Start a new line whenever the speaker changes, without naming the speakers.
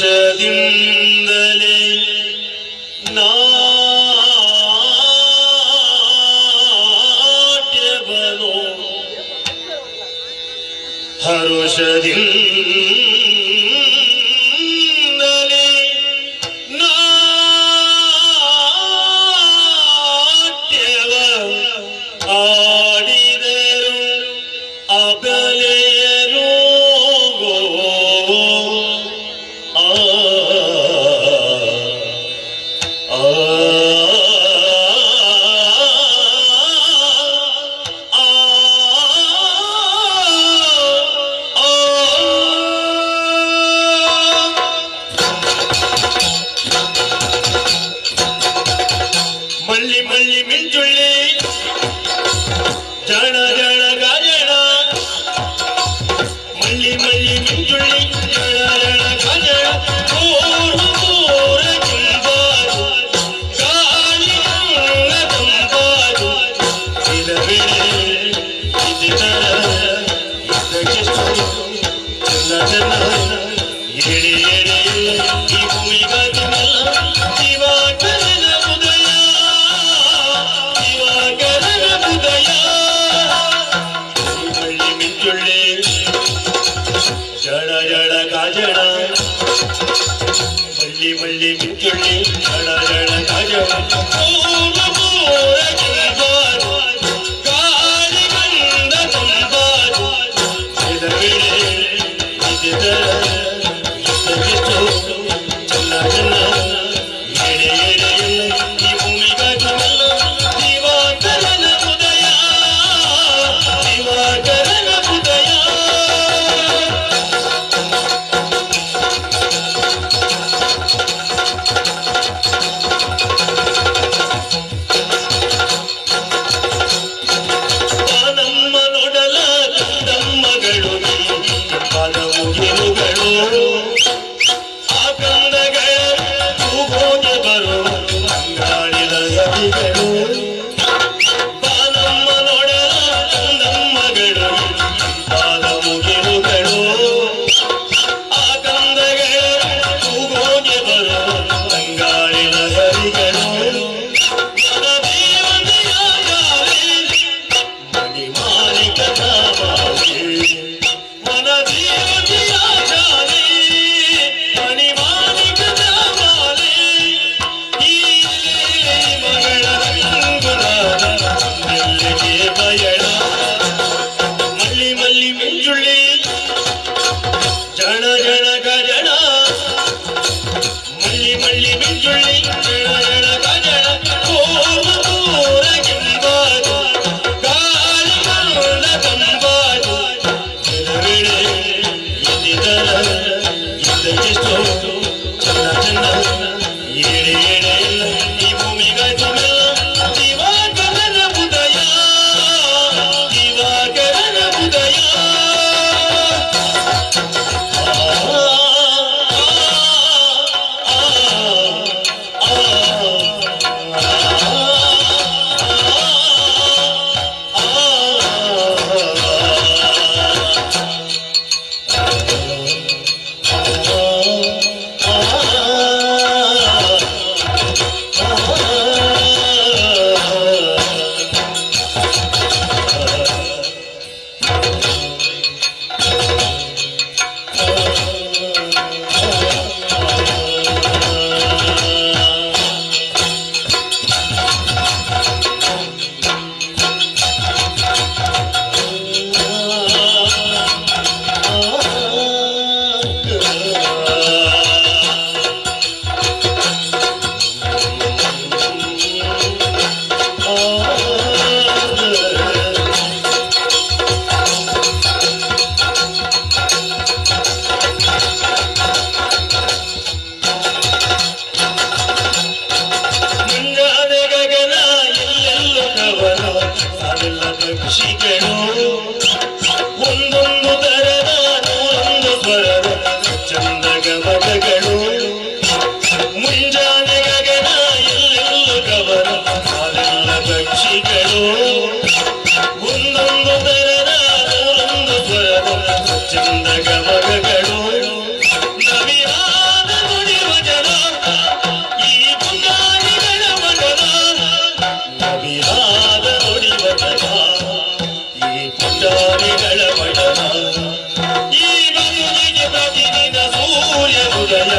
செதிந்தலே நாட்டவனோ ஹருஷதின் வள்ளி மல்லி மஞ்சுள்ளி கழல கதழ ಚಂದ ಗಮನಗಳು ನವಿಯಾದ ನುಡಿವಚನ ಈ ಪುಂಗಾರಿಗಳ ಮಗನ. ನವಿಯಾದ ನುಡಿವಚನ ಈ ಪುಂಗಾರಿಗಳ ಮಗನ. ಈ ಬಗೆಗೆ ಪ್ರತಿದಿನ ಸೂರ್ಯ ಉದಯ